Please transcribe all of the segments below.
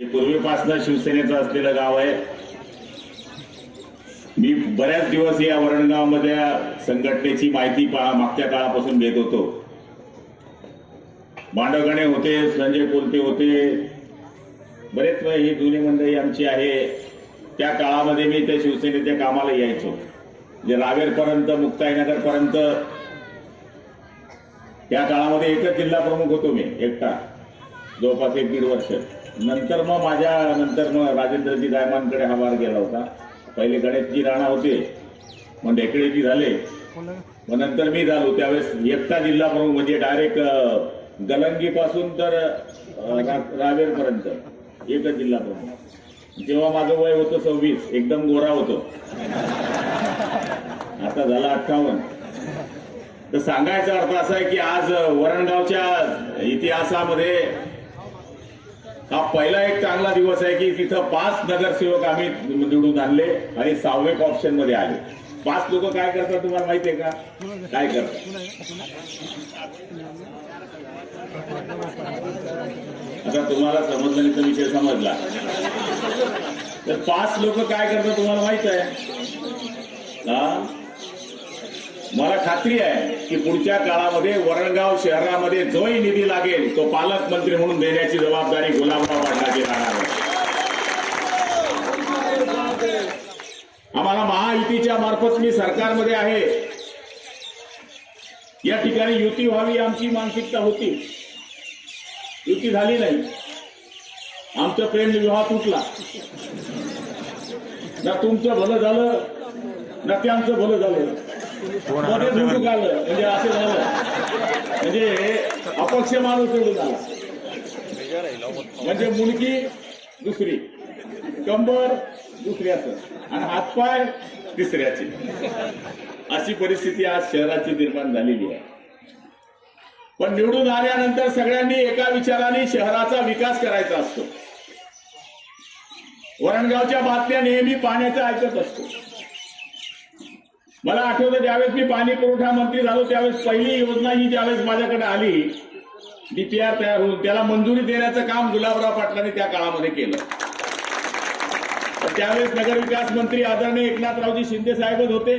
हे पूर्वीपासून शिवसेनेचं असलेलं गाव आहे. मी बऱ्याच दिवस या वरणगावमध्ये संघटनेची माहिती मागच्या काळापासून घेत होतो. मांडवगणे होते संजय कोलते होते. बरेच हे ही जुनी मंडळी आमची आहे. त्या काळामध्ये मी त्या शिवसेनेच्या कामाला यायचो. म्हणजे रावेरपर्यंत मुक्ताईनगरपर्यंत त्या काळामध्ये एकच जिल्हा प्रमुख होतो मी एकटा. जवळपास एक दीड वर्ष. नंतर मग माझ्या नंतर मग राजेंद्रजी गायमानकडे हा वार गेला होता. पहिले गणेशजी राणा होते. मग ढेकळेजी झाले. मग नंतर मी झालो. त्यावेळेस एकटा जिल्हा प्रमुख म्हणजे डायरेक्ट गलंगी पासून तर रावेर पर्यंत एकच जिल्हा प्रमुख. तेव्हा माझं वय होतं सव्वीस एकदम गोरा होतो. आता झाला अठ्ठावन्न. तर सांगायचा अर्थ असा आहे की आज वरणगावच्या इतिहासामध्ये हा पहिला एक चांगला दिवस आहे की तिथं पाच नगरसेवक आम्ही निवडून आणले आणि सहावे ऑप्शनमध्ये आले. पाच लोक काय करतात तुम्हाला माहिती आहे का? काय करतात? आता तुम्हाला समजलं नाही तर विषय समजला. तर पाच लोक काय करतात तुम्हाला माहीत आहे? हा? मला खात्री आहे की पुढच्या काळामध्ये वरणगाव शहरामध्ये जोही निधी लागेल तो पालकमंत्री म्हणून देण्याची जबाबदारी गुलाबराव पाटलाची राहणार आहे. आम्हाला महायुतीच्या मार्फत मी सरकारमध्ये आहे. या ठिकाणी युती व्हावी आमची मानसिकता होती. युती झाली नाही. आमचा प्रेम विवाह तुटला. ना तुमचं भलं झालं ना आमचं भलं झालं. मध्ये धुडूक आलं म्हणजे असं झालं. म्हणजे अपक्ष माणूस निवडून आला. म्हणजे मुलगी दुसरी. कंबर दुसऱ्याचं आणि हातपाय तिसऱ्याचे. अशी परिस्थिती आज शहराची निर्माण झालेली आहे. पण निवडून आल्यानंतर सगळ्यांनी एका विचाराने शहराचा विकास करायचा असतो. वरणगावच्या बातम्या नेहमी पाण्याच्या ऐकत असतो. मला आठवतं ज्यावेळेस मी पाणी पुरवठा मंत्री झालो त्यावेळेस पहिली योजना ही ज्यावेळेस माझ्याकडे आली डीपीआर तयार होऊन त्याला मंजुरी देण्याचं काम गुलाबराव पाटलांनी त्या काळामध्ये केलं. तर त्यावेळेस नगरविकास मंत्री आदरणीय एकनाथरावजी शिंदे साहेबच होते.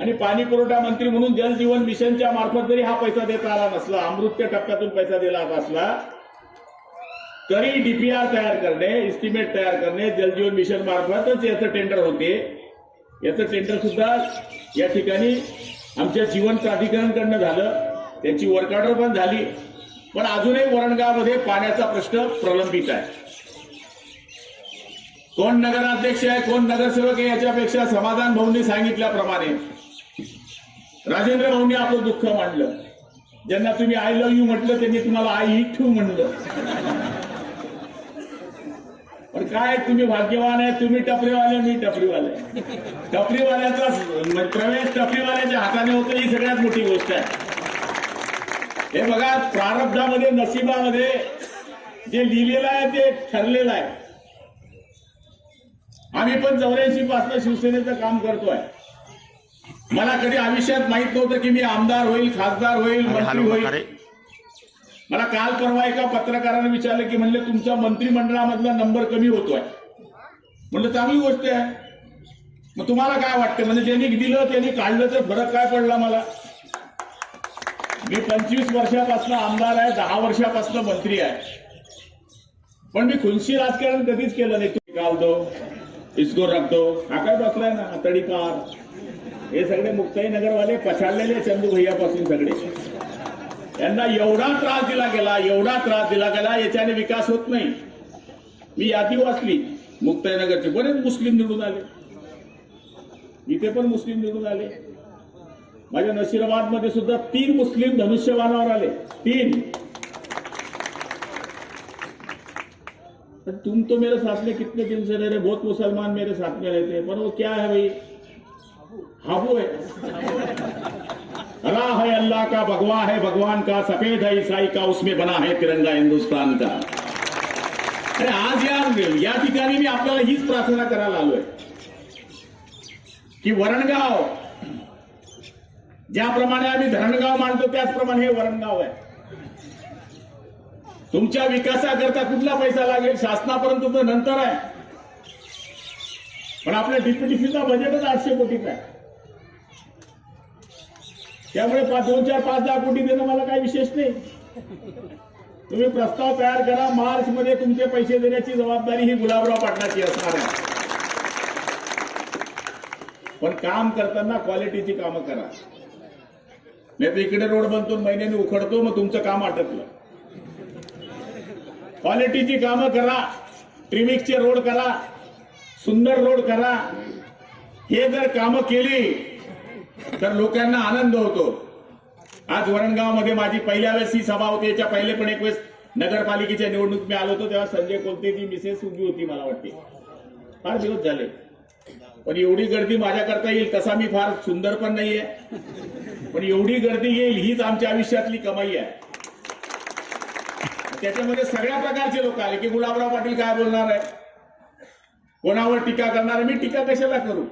आणि पाणी पुरवठा मंत्री म्हणून जल जीवन मिशनच्या मार्फत जरी हा पैसा देता आला नसला अमृतच्या टप्प्यातून पैसा दिला नसला तरी डीपीआर तयार करणे इस्टिमेट तयार करणे जल जीवन मिशन मार्फतच याचं टेंडर होते. याचं टेंडर सुद्धा या ठिकाणी आमच्या जीवन प्राधिकरणकडनं झालं. त्यांची वर्कआउट पण झाली. पण अजूनही वरणगावमध्ये पाण्याचा प्रश्न प्रलंबित आहे. कोण नगराध्यक्ष आहे कोण नगरसेवक आहे याच्यापेक्षा समाधान भाऊंनी सांगितल्याप्रमाणे राजेंद्र भाऊंनी आपलं दुःख मांडलं. ज्यांना तुम्ही आय लव्ह यू म्हटलं त्यांनी तुम्हाला आय ही ठेवू म्हणलं. पण काय तुम्ही भाग्यवान आहे तुम्ही टपरीवाले मी टपरीवाले. टपरीवाल्याचा प्रवेश टपरीवाल्याच्या हाताने होतो ही सगळ्यात मोठी गोष्ट आहे. हे बघा प्रारब्धामध्ये नशिबामध्ये जे लिहिलेलं आहे ते ठरलेलं आहे. आम्ही पण चौऱ्याऐंशी पासून शिवसेनेचं काम करतोय. मला कधी आयुष्यात माहीत नव्हतं की मी आमदार होईल खासदार होईल मंत्री होईल. मला काल परवा एका पत्रकाराने विचारलं की म्हणले तुमच्या मंत्रिमंडळामधला नंबर कमी होतोय. म्हणलं चांगली गोष्ट आहे. मग तुम्हाला काय वाटतं? म्हणजे ज्यांनी दिलं त्यांनी काढलं तर फरक काय पडला मला? मी पंचवीस वर्षापासून आमदार आहे दहा वर्षापासून मंत्री आहे. पण मी खुनशी राजकारण कधीच केलं नाही. तुम्ही काल दो इसको हा काय बसलाय ना? तडीपार. हे सगळे मुक्ताई नगरवाले पछाडलेले चंदू भैयापासून सगळे. यांना एवढा त्रास दिला गेला एवढा त्रास दिला गेला याच्याने विकास होत नाही. मी यादी वाचली मुक्ताईनगरचे बरेच मुस्लिम निवडून आले. इथे पण मुस्लिम निवडून आले. माझ्या नशिराबादमध्ये सुद्धा तीन मुस्लिम धनुष्यबाणावर आले. तीन. तुम तो मेरे साथ में कितने दिन से रह रहे बहुत मुसलमान मेरे साथ में रहते हैं. पर वो क्या है भाई? हाबू है. अल्लाह है अल्लाह का भगवा है भगवान का सफेद है ईसाई का उसमें बना है तिरंगा हिंदुस्तान का। अरे आज या या ठिकाणी मी आपल्याला हीच प्रार्थना करायला आलोय की वरणगाव ज्याप्रमाणे आम्ही धरणगाव मानतो त्याचप्रमाणे हे वरणगाव आहे। तुमच्या विकासाकरता कुठला पैसा लागेल शासनापर्यंत तर नंतर आहे। पण आपल्या डीपीडीसीचा बजेटच आठशे कोटीचा आहे। त्यामुळे पाच दोन चार पाच दहा कोटी देणं मला काही विशेष नाही. तुम्ही प्रस्ताव तयार करा मार्च मध्ये तुमचे पैसे देण्याची जबाबदारी ही गुलाबराव पाटलाची असणार आहे. पण काम करताना क्वालिटीची कामं करा. नाही तर इकडे रोड बनतो महिन्याने उखडतो मग तुमचं काम अटकलं. क्वालिटीची कामं करा. ट्रिमिकचे रोड करा. सुंदर रोड करा. हे जर कामं केली तर लोकांना आनंद होतो. आज वरणगावमध्ये माझी पहिल्या वेळेस ही सभा होती. याच्या पहिले पण एक वेळेस नगरपालिकेच्या निवडणूक मी आलो होतो. तेव्हा संजय कोलतेची मिसेस उभी होती मला वाटते. फार दिवस झाले. पण एवढी गर्दी माझ्या करता येईल तसा मी फार सुंदर पण नाहीये. पण एवढी गर्दी येईल हीच आमच्या आयुष्यातली कमाई आहे. त्याच्यामध्ये सगळ्या प्रकारचे लोक आले की गुलाबराव पाटील काय बोलणार आहे? कोणावर टीका करणार आहे? मी टीका कशाला करू?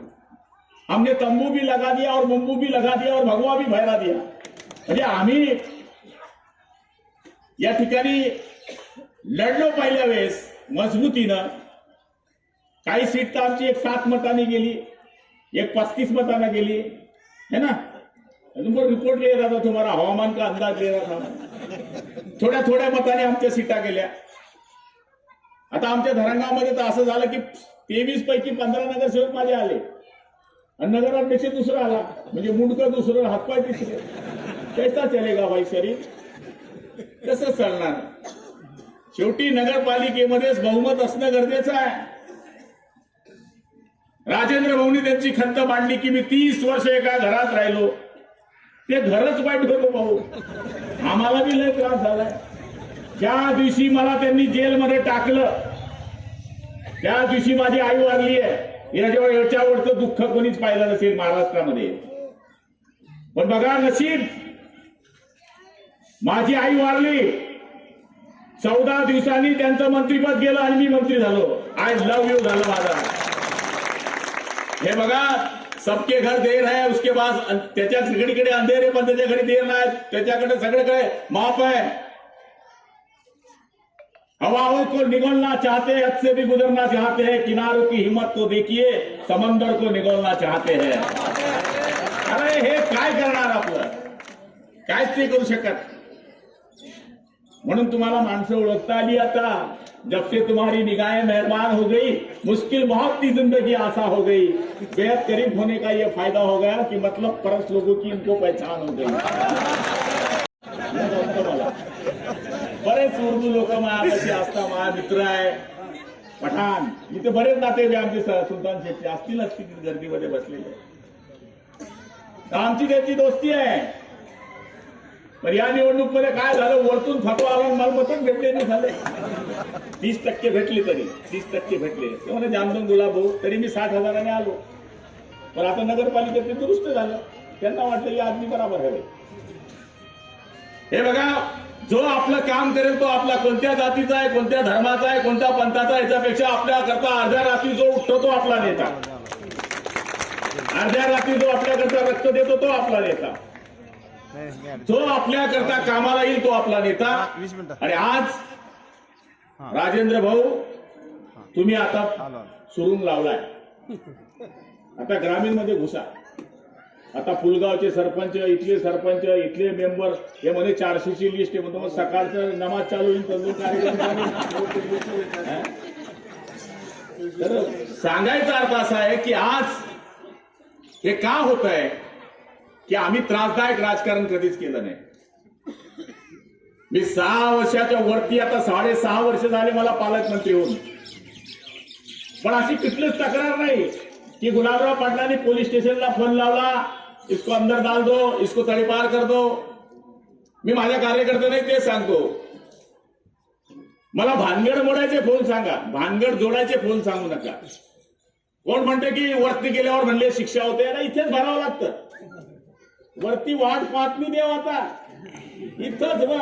हमने तंबू भी लगा दिया और बंबू भी लगा दिया और भगवा भी भैरा दिया। म्हणजे आम्ही या ठिकाणी लढलो पहिल्या वेळेस मजबूतीनं. काही सीट तर आमची एक सात मताने गेली एक पस्तीस मताने गेली. है ना? तुमको रिपोर्ट लिहिला रहा था हवामान का अंदाज लिहिला था थोड्या थोड्या मताने आमच्या सीटा गेल्या. आता आमच्या धरंगामध्ये तर असं झालं की तेवीस पैकी पंधरा नगरसेवक माझे आले. आणि नगराध्यक्ष दुसरा आला. म्हणजे मुंडकं दुसरं हातपाय तिसरे. कैसा चलेगा भाई शरीर. कसं चालणार. शेवटी नगरपालिकेमध्येच बहुमत असणं गरजेचं आहे. राजेंद्र भाऊनी त्यांची खंत मांडली की मी तीस वर्ष एका घरात राहिलो. ते घरच वाईट होतो भाऊ. आम्हाला बी लय त्रास झालाय. ज्या दिवशी मला त्यांनी जेलमध्ये टाकलं त्या दिवशी माझी आई वारली आहे. याच्यावर याच्यावरचं दुःख कोणीच पाहिलं नसेल महाराष्ट्रामध्ये. पण बघा नशीब. माझी आई वारली. चौदा दिवसांनी त्यांचं मंत्रीपद गेलं आणि मी मंत्री झालो. आय लव्ह यू झालं माझा. हे बघा सबके घर देर है उसके बाद त्याच्या सगळीकडे अंधेरे पण त्याच्या घरी देर नाही त्याच्याकडे सगळीकडे माप आहे. हवाओं को निगलना चाहते हैं, हद से भी गुजरना चाहते हैं। किनारों की हिम्मत को देखिए, समंदर को निगलना चाहते हैं। अरे, हे काय करणार आपलं? कायच ते करू शकत. म्हणून तुम्हाला माणसं ओळखता आली आता. जब से तुम्हारी निगाहें मेहरबान हो गई, मुश्किल बहुत सी ज़िंदगी आशा हो गई. बेहद करीब होने का ये फ़ायदा हो गया कि मतलब परस लोगों की इनको पहचान हो गई. बरेच उर्दू लोक माझ्यापाशी असता माझा मित्र आहे. पठाण इथे बरेच नाते आमचे सुलतान शेट्टी. असतीलच तिथे गर्दीमध्ये बसलेले. आमची त्याची दोस्ती आहे. पण या निवडणूकमध्ये काय झालं वरतून फटवा आला आणि भेटले नाही झाले. तीस टक्के भेटले तरी तीस टक्के भेटले. ते म्हणे जामदून गुलाबो तरी मी साठ हजाराने आलो. पण आता नगरपालिकेत ते दुरुस्त झालं. त्यांना वाटलं की आदमी बराबर हवे. हे बघा जो आपलं काम करेल तो आपला कोणत्या जातीचा आहे कोणत्या धर्माचा आहे कोणत्या पंथाचा आहे याच्यापेक्षा आपल्या करता अर्ध्या रात्री जो उठतो तो आपला नेता. अर्ध्या रात्री जो आपल्याकरता रक्त देतो तो आपला नेता. जो आपल्याकरता कामाला येईल तो आपला नेता. आणि आज. राजेंद्र भाऊ तुम्ही आता. सुरून लावलाय. आता ग्रामीणमध्ये घुसा. आता फुलगावचे सरपंच इथले सरपंच इथले मेंबर हे म्हणे चारशेची लिस्ट आहे. म्हणतो मग सकाळचं नमाज चालू होईल तर सांगायचा अर्थ असा आहे की आज हे का होत आहे की आम्ही त्रासदायक राजकारण कधीच केलं नाही? मी सहा वर्षाच्या वरती आता साडेसहा वर्ष झाले मला पालकमंत्री होऊन. पण अशी कुठलीच तक्रार नाही की गुलाबराव पाटलांनी पोलीस स्टेशनला फोन लावला इसको अंदर डाल दो इसको तडीपार कर दो। मी माझ्या कार्यकर्त्यांना ते सांगतो. मला भानगड मोडायचे फोन सांगा. भानगड जोडायचे फोन सांगू नका. कोण म्हणते की वरती गेल्यावर म्हणले शिक्षा होते? अरे इथेच भरावं लागतं. वरती वाट पाहत मी देव आता. इथंच भर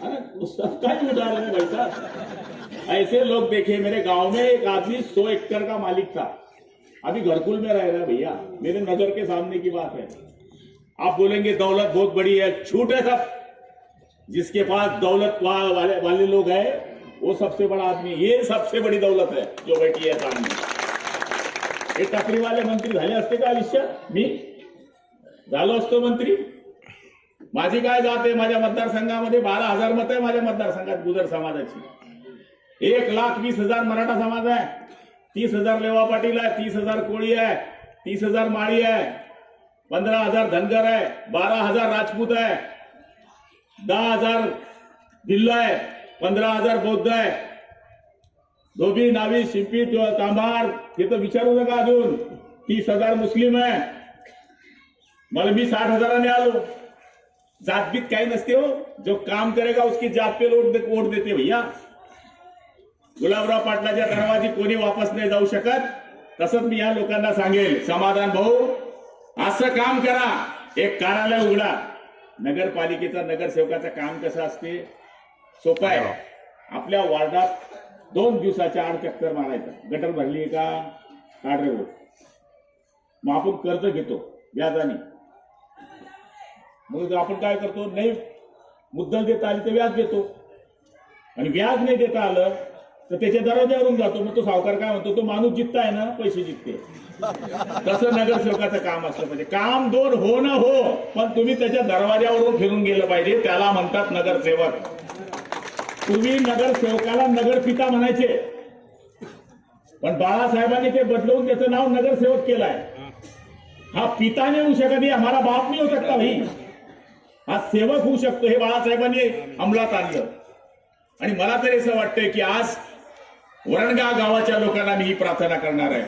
अरे काय ही उदाहरण ऐसे लोग देखे मेरे गांव में एक आदमी सो एकड़ का मालिक था. अभी घरकुल में रह रहा है भैया। मेरे नज़र के सामने की बात है। आप बोलेंगे दौलत बहुत बड़ी है, छूट है सब। जिसके पास दौलत वाले वाले लोग हैं, वो सबसे बड़ा आदमी ये सबसे बड़ी दौलत है जो बैठी है सामने। हे टपरी वाले मंत्री झाले असते का आयुष्यात मी? झालो असतो मंत्री। माझी काय जात आहे? माझ्या मतदारसंघामध्ये बारा हज़ार मत आहे, माझ्या मतदारसंघात गुजर समाजाची. एक लाख वीस हज़ार मराठा समाज आहे. तीस हज़ार लेवा पाटील आहे तीस हज़ार कोळी आहे तीस हज़ार माळी आहे पंधरा हज़ार धनगर आहे बारा हज़ार राजपूत आहे दहा हज़ार भिल्ल आहे पंधरा हज़ार बौद्ध आहे धोबी, नावी, शिंपी तांबार, हे तर विचारू नका अजून. तीस हज़ार मुस्लिम आहे मला मी साठ हजाराने आलो. जातबीत काही नसते हो. जो काम करेगा उसकी जात पे वोट देते भैया. गुलाबराव पाटलाच्या दरवाजी कोणी वापस नाही जाऊ शकत? तसंच मी या लोकांना सांगेल समाधान भाऊ असं काम करा. एक कार्यालय उघडा. नगरपालिकेचा नगरसेवकाचं काम कसं असते? सोपं आहे. आपल्या वार्डात दोन दिवसाच्या आड चक्कर मारायचं. गटर भरली का? काढ रे भाऊ. मग आपण कर्ज घेतो व्याजाने. मग आपण काय करतो? नाही मुद्दल देता आली तर व्याज देतो. आणि व्याज नाही देता आलं तर त्याच्या दरवाज्यावरून जातो. मग तो सावकार काय म्हणतो तो माणूस जितताय ना पैसे जिंकते तसं नगरसेवकाचं काम असलं पाहिजे. काम दोन हो ना हो पण तुम्ही त्याच्या दरवाज्यावरून फिरून गेलं पाहिजे त्याला म्हणतात नगरसेवक. पूर्वी नगरसेवकाला नगरपिता म्हणायचे. पण बाळासाहेबांनी ते बदलवून त्याचं नाव नगरसेवक केलंय. हा पिता नाही होऊ शकत हे हमारा बाप नाही होऊ शकता भाई. हा सेवक होऊ शकतो हे बाळासाहेबांनी अंमलात आणलं. आणि मला तरी असं वाटतंय की आज वरणगाव गावाच्या लोकांना मी ही प्रार्थना करणार आहे.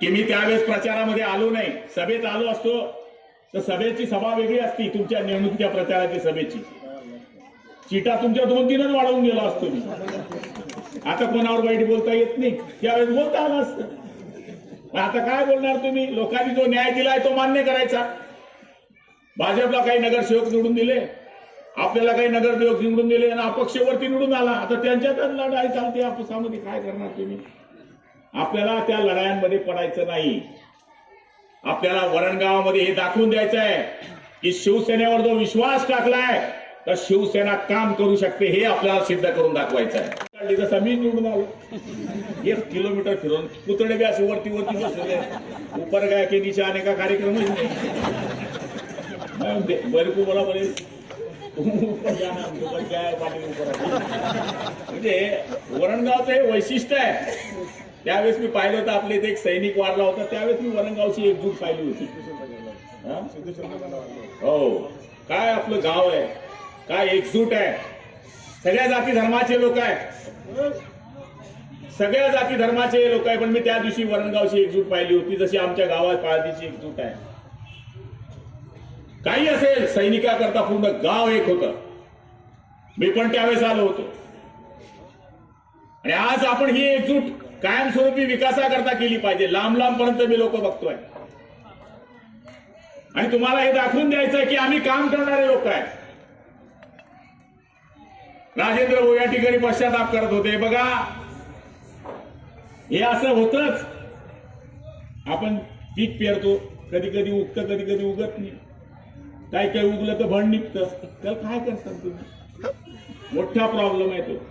की मी त्यावेळेस प्रचारामध्ये आलो नाही. सभेत आलो असतो. तर सभेची सभा वेगळी असती. तुमच्या निवडणुकीच्या प्रचाराची सभेची. चिटा तुमच्या दोन तीनच वाढवून गेलो असतो मी. आता कोणावर वाईट बोलता येत नाही. त्यावेळेस बोलता आलं असतं. आता काय बोलणार तुम्ही? लोकांनी जो न्याय दिलाय तो मान्य करायचा. भाजपला काही नगरसेवक निवडून दिले. आपल्याला काही नगरसेवक निवडून दिले आणि अपक्षवरती निवडून आला. आता त्यांच्यातच लढाई चालते आपसामध्ये काय करणार तुम्ही? आपल्याला त्या लढायांमध्ये पडायचं नाही. आपल्याला वरणगावामध्ये हे दाखवून द्यायचं आहे की शिवसेनेवर जो विश्वास टाकलाय तर शिवसेना काम करू शकते हे आपल्याला सिद्ध करून दाखवायचं आहे. जसं मी निवडून आलो. एक किलोमीटर फिरून पुतळे बी असे वरती वरती बसले उपर गया के कार्यक्रम ही बोला. बरे म्हणजे वरणगावचं हे वैशिष्ट्य आहे. त्यावेळेस मी पाहिलं होतं आपल्या इथे एक सैनिक वारला होता. त्यावेळेस मी वरणगावची एकजूट पाहिली होती. हो? काय आपलं गाव आहे? काय एकजूट आहे? सगळ्या जाती धर्माचे लोक आहेत. सगळ्या जाती धर्माचे लोक आहे पण मी त्या दिवशी वरणगावची एकजूट पाहिली होती जशी आमच्या गावात पाळतीची एकजूट आहे. काही असेल सैनिकाकरता पूर्ण गाव एक होतं. मी पण त्यावेळेस आलो होतो. आणि आज आपण ही एकजूट कायमस्वरूपी विकासाकरता केली पाहिजे. लांब लांब पर्यंत मी लोक बघतोय. आणि तुम्हाला हे दाखवून द्यायचं आहे की आम्ही काम करणारे लोक आहे राजेंद्र भाऊ या ठिकाणी पश्चाताप करत होते. बघा हे असं होतच. आपण पीक पेरतो. कधी कधी उगतं कधी कधी उगत नाही. काही काही उगलं तर भण निघतं. त्याला काय करतात तुम्ही? मोठा प्रॉब्लेम आहे तो.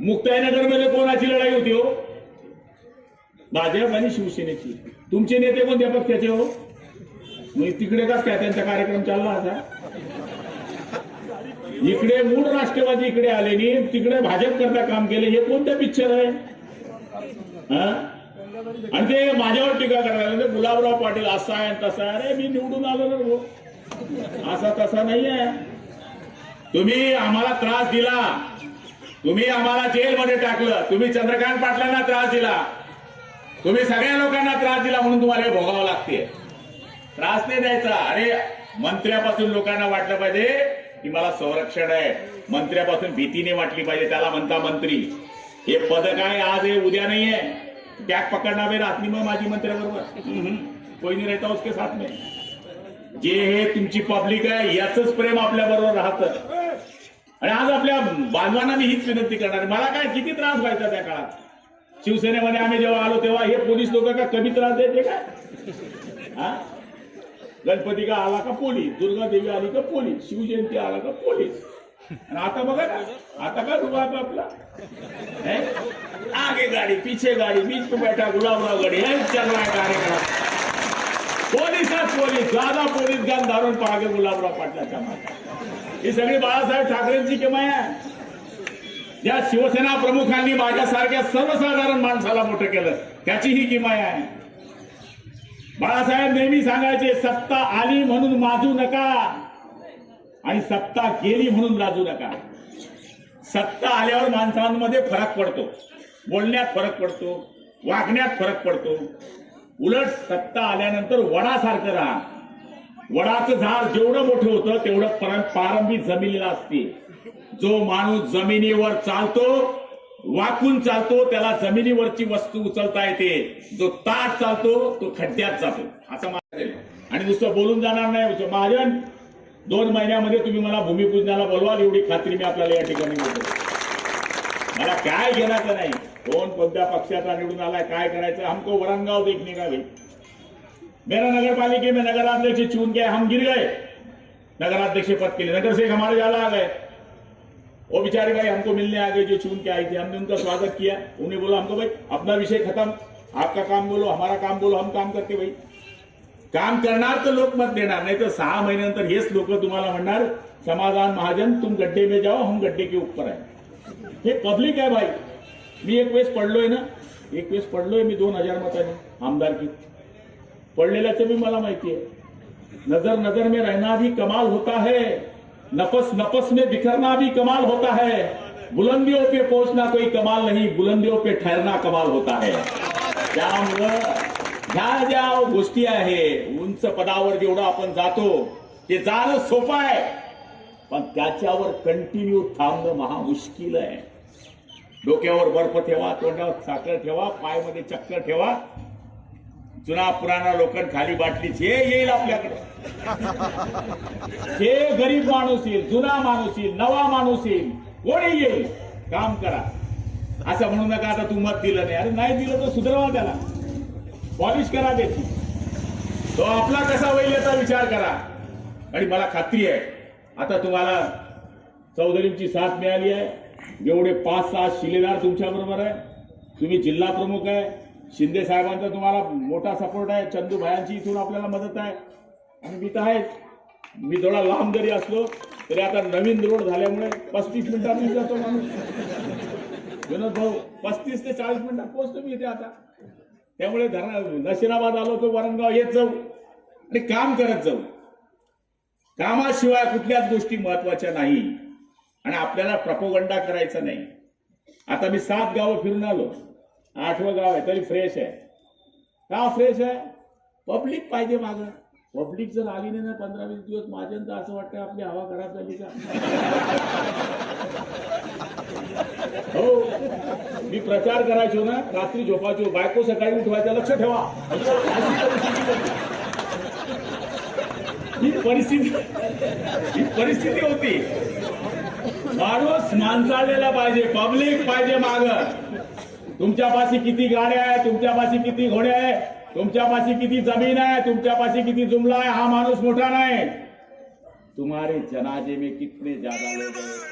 मुक्ताईनगरमध्ये कोणाची लढाई होती हो? भाजप आणि शिवसेनेची. तुमचे नेते कोणत्या पक्षाचे हो? मग तिकडे कस काय त्यांचा कार्यक्रम चालला असा? इकडे मूळ राष्ट्रवादी इकडे आले नी तिकडे भाजप करता काम केले हे कोणतं पिक्चर आहे? हा? आणि ते माझ्यावर टीका करायला लागले, गुलाबराव पाटील असा आहे तसा अरे मी निवडून आलो ना भाऊ. असा तसा नाही आहे तुम्ही आम्हाला त्रास दिला. तुम्ही आम्हाला जेलमध्ये टाकलं. तुम्ही चंद्रकांत पाटलांना त्रास दिला. तुम्ही सगळ्या लोकांना त्रास दिला म्हणून तुम्हाला हे भोगावं लागते त्रास नाही द्यायचा. अरे मंत्र्यापासून लोकांना वाटलं पाहिजे की मला संरक्षण आहे. मंत्र्यापासून भीतीने वाटली पाहिजे. त्याला म्हणता मंत्री. हे पद काय आज हे उद्या नाहीये. बॅग पकडना बे रात मग माझी मंत्र्याबरोबर. हम्म, रहता उसके साथ में. जे हे तुमची पब्लिक आहे याच प्रेम आपल्या बरोबर राहतं. आणि आज आपल्या बांधवांना मी हीच विनंती करणार मला काय किती त्रास व्हायचा त्या काळात? शिवसेनेमध्ये आम्ही जेव्हा आलो तेव्हा हे पोलीस लोक का कमी त्रास देते का हा? गणपती का आला का पोलीस? दुर्गा देवी आली का पोलीस? शिवजयंती आला का पोलीस? आता बघा ना. आता का रुबाब आहे आपला आगे गाडी पीछे गाडी बीच बैठा गुलाबराव गाडी हे चल रहा है कार्यक्रम पोलीसच पोलीस दादा पोलीस गान धारून पागे गुलाबराव पाटलाच्या मागे. ही सगळी बाळासाहेब ठाकरेंची किमया आहे. ज्या शिवसेना प्रमुखांनी माझ्यासारख्या सर्वसाधारण माणसाला मोठं केलं. त्याची ही किमाया आहे. बाळासाहेब नेहमी सांगायचे सत्ता आली म्हणून माजू नका. आणि सत्ता गेली म्हणून लाजू नका. सत्ता आल्यावर माणसांमध्ये फरक पडतो. बोलण्यात फरक पडतो. वागण्यात फरक पडतो. उलट सत्ता आल्यानंतर वडासारखं राहा. वडाचं झाड जेवढं मोठं होतं तेवढं पर- पारंबी जमिनीला असते. जो माणूस जमिनीवर चालतो वाकून चालतो त्याला जमिनीवरची वस्तू उचलता येते. जो ताट चालतो तो खड्ड्यात जातो. असं माझ्या आणि दुसरं बोलून जाणार नाही. महाजन. दोन महिन्यामध्ये तुम्ही मला भूमिपूजनाला बोलवाल एवढी खात्री मी आपल्याला या ठिकाणी देतो. मला काय घेण्याचं नाही. कोण कोणत्या पक्षाचा निवडून आलाय काय करायचं हमको वरंगाव देखने का भाई. मेरा नगरपालिके में नगराध्यक्ष चुन के हम गिर गए. नगराध्यक्ष पद के लिए. नगर से हमारे ज्यादा आ गए. वो बेचारे भाई हमको मिलने आ गए जो चुन के आई थी. हमने उनका स्वागत किया. उन्हें बोला हमको भाई अपना विषय खत्म. आपका काम बोलो हमारा काम बोलो हम काम करते भाई. काम करणार तर लोकमत देणार नाही तर सहा महिन्यानंतर हेच लोक तुम्हाला म्हणणार समाधान महाजन तुम गड्डे में जाओ हम गड्डे के ऊपर आहे हे पब्लिक आहे भाई. मी एक वेळेस पडलोय ना एक वेळेस पडलोय मी दोन हजार मताने आमदारकी पडलेल्याचं मी मला माहिती आहे. नजर नजर में रहना भी कमाल होता है नफस नफस में बिखरना भी कमाल होता है. बुलंदियों पे पहुंचना कोई कमाल नहीं बुलंदियों पे ठहरना कमाल होता है. त्यामुळं ह्या ज्या गोष्टी आहे उंच पदावर जेवढं आपण जातो ते जाणं सोपं आहे. पण त्याच्यावर कंटिन्यू थांबणं महा मुश्किल आहे. डोक्यावर बर्फ ठेवा तोंडावर साखर ठेवा पायमध्ये चक्कर ठेवा. जुना पुराणा लोखंड खाली बाटली हे येईल आपल्याकडे. हे गरीब माणूस येईल जुना माणूस येईल नवा माणूस येईल. कोणी येईल? काम करा. असं म्हणू नका आता तू मत दिलं नाही. अरे नाही दिलं तर सुधरवा त्याला. पॉलिश करा देते तो आपला कसा होईल याचा विचार करा. आणि मला खात्री आहे आता तुम्हाला चौधरींची साथ मिळाली आहे. एवढे पाच सहा शिलेदार तुमच्या बरोबर आहे. तुम्ही जिल्हा प्रमुख आहे. शिंदे साहेबांचा तुम्हाला मोठा सपोर्ट आहे. चंदू भायांची इथून आपल्याला मदत आहे. आणि मी तर आहेच. मी थोडा लांब जरी असलो तरी आता नवीन रोड झाल्यामुळे पस्तीस मिनिटात मी जातो माणूस. विनोद भाऊ पस्तीस ते चाळीस मिनिटात पोहोचतो मी इथे आता. त्यामुळे धरणा नशिराबाद आलो तो वरणगाव येत जाऊ आणि काम करत जाऊ. कामाशिवाय कुठल्याच गोष्टी महत्त्वाच्या नाही. आणि आपल्याला प्रपोगंडा करायचा नाही. आता मी सात गावं फिरून आलो. आठवं गाव आहे तरी फ्रेश आहे. का फ्रेश आहे? पब्लिक पाहिजे मागं. पब्लिक जर आली नाही ना पंधरा वीस दिवस माझ्या तर असं वाटतं आपली हवा खराब झाली का? हो. मी प्रचार करायचो ना रात्री झोपायचो. बायको सकाळी उठवायचं लक्ष ठेवा. ही परिस्थिती ही परिस्थिती होती. माणूस माणसाळलेला पाहिजे पब्लिक पाहिजे माग. तुमच्यापाशी किती गाड्या आहे तुमच्यापाशी किती घोडे आहे तुमच्यापाशी किती जमीन आहे तुमच्यापाशी किती जुमला आहे हा माणूस मोठा नाही. तुम्हारे जनाजे में कितने ज्यादा लोग हैं?